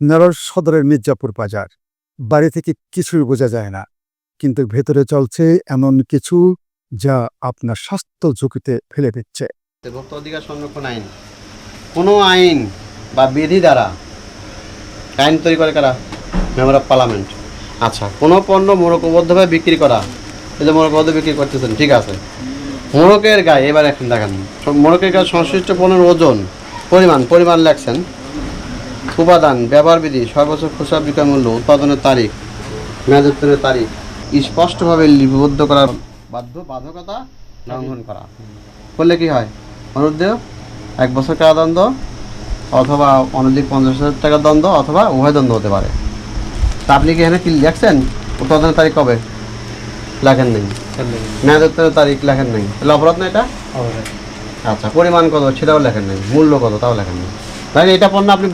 নারার সদরের মির্জাপুর বাজার। বাড়ি থেকে কিছুই বোঝা যায় না, কিন্তু ভেতরে চলছে এমন কিছু যা আপনার স্বাস্থ্য ঝুঁকিতে ফেলে দিচ্ছে। ভোক্তা অধিকার সংরক্ষণ আইন। কোনো আইন বা বিধি দ্বারা আইন তৈরি করে কারা? মেম্বার অফ পার্লামেন্ট আচ্ছা কোনো পণ্য মোড়কবদ্ধভাবে বিক্রি করা, এই যে মোড়কবদ্ধ বিক্রি করতেছেন, ঠিক আছে। মোড়কের গায়ে, এবার এখন দেখেন। মোড়কের গায়ে সংশ্লিষ্ট পণ্যের ওজন, পরিমাণ পরিমাণ লেখছেন। উপাদান ব্যবহার বিধি সর্বোচ্চ খুচরা বিক্রয় মূল্য উৎপাদনের তারিখ মেয়াদোত্তরের তারিখ স্পষ্টভাবে লিপিবদ্ধ করার বাধ্য বাধকতা লঙ্ঘন করা। করলে কি হয়? অনুরোধ এক বছর কারাদণ্ড অথবা অনধিক পঞ্চাশ হাজার টাকা দণ্ড অথবা উভয় দণ্ড হতে পারে। তা আপনি কি এখানে কি লেখছেন? উৎপাদনের তারিখ কবে? লেখেন নেই। মেয়াদোত্তরের তারিখ লেখেন নেই। তাহলে অপরাধ না এটা? আচ্ছা পরিমাণ কত সেটাও লেখেন নেই। মূল্য কত তাও লেখেন নেই। তাই এটা পণ্য আপনি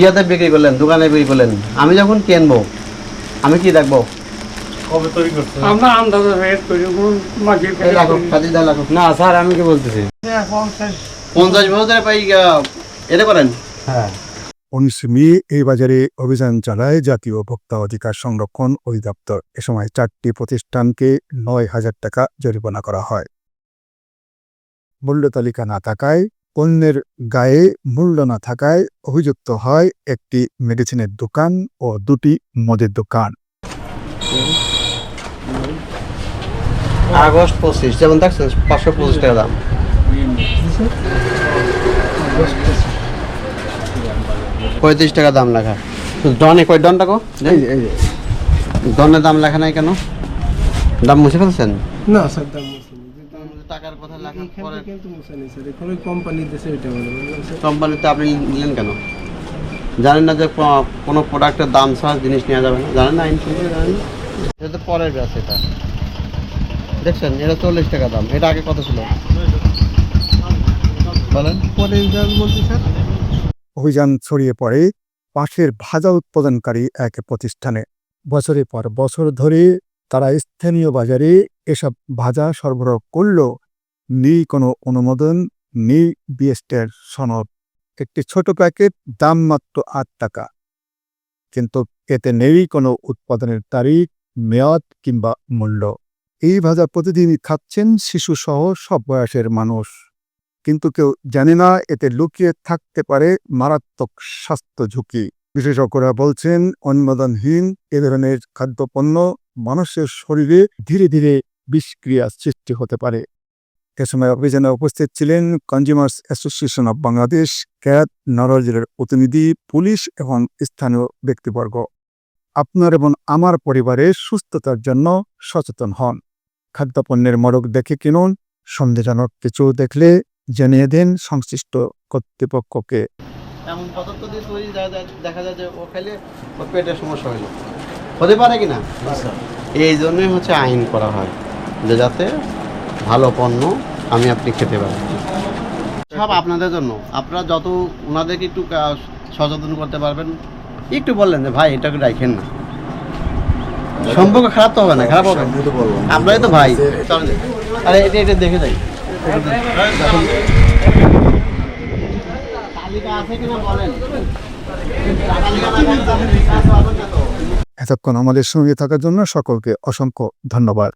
ইয়াতে বিক্রি করলেন দোকানে বিক্রি করলেন। আমি যখন কিনবো আমি কি দেখব? আমরা আন্দাজে রেট করি না স্যার আমি কি বলতেছি? পঞ্চাশ বছর পাই এটা করেন? হ্যাঁ। উনিশ মে এই বাজারে অভিযান চালায় জাতীয় ভোক্তা অধিকার সংরক্ষণ অধিদপ্তর। এ সময় চারটি প্রতিষ্ঠানকে নয় হাজার টাকা জরিমানা করা হয়। মূল্য তালিকা না থাকায় পণ্যের গায়ে মূল্য না থাকায় অভিযুক্ত হয় একটি মেডিসিনের দোকান ও দুটি মদের দোকান। আগস্ট পঁচিশ যেমন দেখছেন পাঁচশো পঁচিশ টাকা দাম। পঁয়ত্রিশ টাকা দাম লেখা। ডনে কয় ডন টাকো ডনের দাম লেখা নাই কেন? দাম মুছে ফেলছেন? না স্যার দাম টাকার কথা লেখা পরে কিন্তু মুসানি স্যার কোনো কোম্পানি দেশে এটা বলে। কোম্পানিতে আপনি নিলেন কেন? জানেন না যে কোনো প্রোডাক্টের দাম ছাড়া জিনিস নেওয়া যাবে না? জানেন না আইন সম্পর্কে জানেন এটা তো পরের ব্যাস এটা। দেখছেন এটা চল্লিশ টাকা দাম। এটা আগে কত ছিল? বলেন। পরে বলছি স্যার? অভিযান ছড়িয়ে পড়ে পাশের ভাজা উৎপাদনকারী এক প্রতিষ্ঠানে। বছরের পর বছর ধরে তারা স্থানীয় বাজারে এসব ভাজা সরবরাহ করলেও নেই কোনো অনুমোদন নেই বিএসটের সনদ। একটি ছোট প্যাকেট, দাম মাত্র আট টাকা। কিন্তু এতে নেই কোনো উৎপাদনের তারিখ, মেয়াদ কিংবা মূল্য। এই ভাজা প্রতিদিনই খাচ্ছেন শিশুসহ সব বয়সের মানুষ। কিন্তু কেউ জানে না এতে লুকিয়ে থাকতে পারে মারাত্মক স্বাস্থ্য ঝুঁকি। বিশেষজ্ঞরা বলছেন, অনুমোদনহীন এ ধরনের খাদ্যপণ্য মানুষের শরীরে ধীরে ধীরে বিষক্রিয়া সৃষ্টি হতে পারে। এ সময় অভিযানে উপস্থিত ছিলেন কনজিউমার্স অ্যাসোসিয়েশন অব বাংলাদেশ ক্যাত নরজের প্রতিনিধি পুলিশ এবং স্থানীয় ব্যক্তিবর্গ। আপনার এবং আমার পরিবারের সুস্থতার জন্য সচেতন হন। খাদ্যপণ্যের মরক দেখে কিনুন সন্দেহজনক কিছু দেখলে জানিয়ে দেন সংশ্লিষ্ট কর্তৃপক্ষকে। এমন পদার্থ দিয়ে তৈরি দেখা যায়- যে ও খাইলে ওর পেটের সমস্যা হইল হতে পারে কি না? এই জন্যই হচ্ছে আইন করা হয় যে যাতে ভালো পণ্য আমি আপনি খেতে পারি সব আপনাদের জন্য। আপনারা যত ওনাদেরকে একটু সচেতন করতে পারবেন। একটু বললেন যে ভাই এটাকে রাখেন না। সম্পর্ক খারাপ তো হবে না খারাপ হবে। আমরাই তো ভাই। চলেন। আরে এটা এটা দেখে যাই। এতক্ষণ আমাদের সঙ্গে থাকার জন্য সকলকে অসংখ্য ধন্যবাদ।